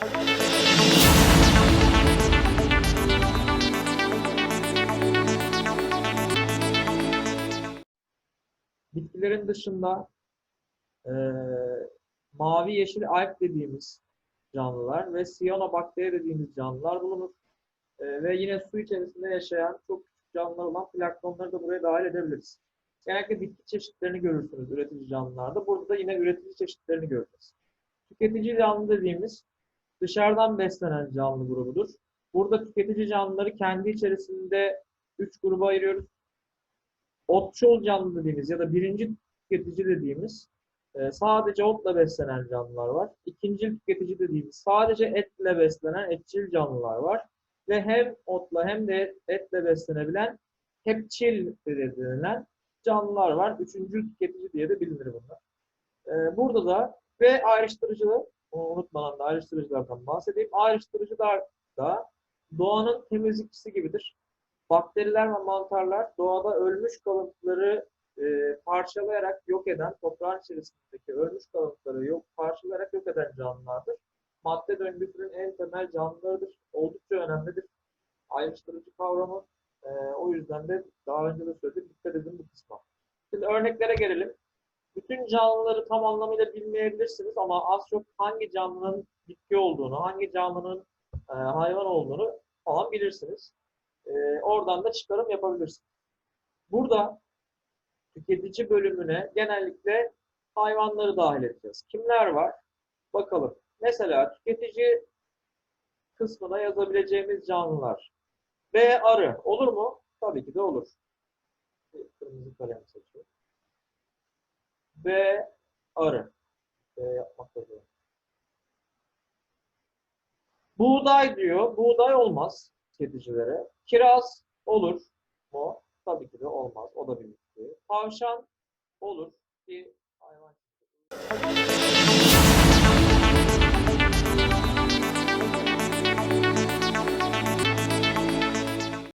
Bitkilerin dışında eee, mavi yeşil alg dediğimiz canlılar ve siyanobakteri dediğimiz canlılar bulunur. Eee, ve yine su içerisinde yaşayan çok küçük canlılar olan planktonları da buraya dahil edebiliriz. Genellikle bitki çeşitlerini görürsünüz üretici canlılarda. Burada da yine üretici çeşitlerini göreceğiz. Tüketici canlı dediğimiz dışarıdan beslenen canlı grubudur. Burada tüketici canlıları kendi içerisinde üç gruba ayırıyoruz. Otçul canlı dediğimiz ya da birinci tüketici dediğimiz e, sadece otla beslenen canlılar var. İkinci tüketici dediğimiz sadece etle beslenen etçil canlılar var. Ve hem otla hem de etle beslenebilen hepçil denilen canlılar var. Üçüncü tüketici diye de bilinir bunlar. E, burada da ve ayrıştırıcılığı onu unutmadan da ayrıştırıcılardan bahsedeyim. Ayrıştırıcılar da doğanın temizlikçisi gibidir. Bakteriler ve mantarlar doğada ölmüş kalıntıları e, parçalayarak yok eden, toprağın içerisindeki ölmüş kalıntıları yok, parçalayarak yok eden canlılardır. Madde döngüsünün en temel canlılarıdır. Oldukça önemlidir. Ayrıştırıcı kavramı. E, o yüzden de daha önce de söyledim. Dikkat edin bu kısma. Şimdi örneklere gelelim. Bütün canlıları tam anlamıyla bilmeyebilirsiniz ama az çok hangi canlının bitki olduğunu, hangi canlının e, hayvan olduğunu falan bilirsiniz. E, oradan da çıkarım yapabilirsiniz. Burada tüketici bölümüne genellikle hayvanları dahil edeceğiz. Kimler var? Bakalım. Mesela tüketici kısmına yazabileceğimiz canlılar. B arı. Olur mu? Tabii ki de olur. Kırmızı kalem seçiyorum. B arı. B yapmak da zor. Buğday diyor. Buğday olmaz tüketicilere. Kiraz olur mu? Tabii ki de olmaz. O da bir bitki. Tavşan olur ki.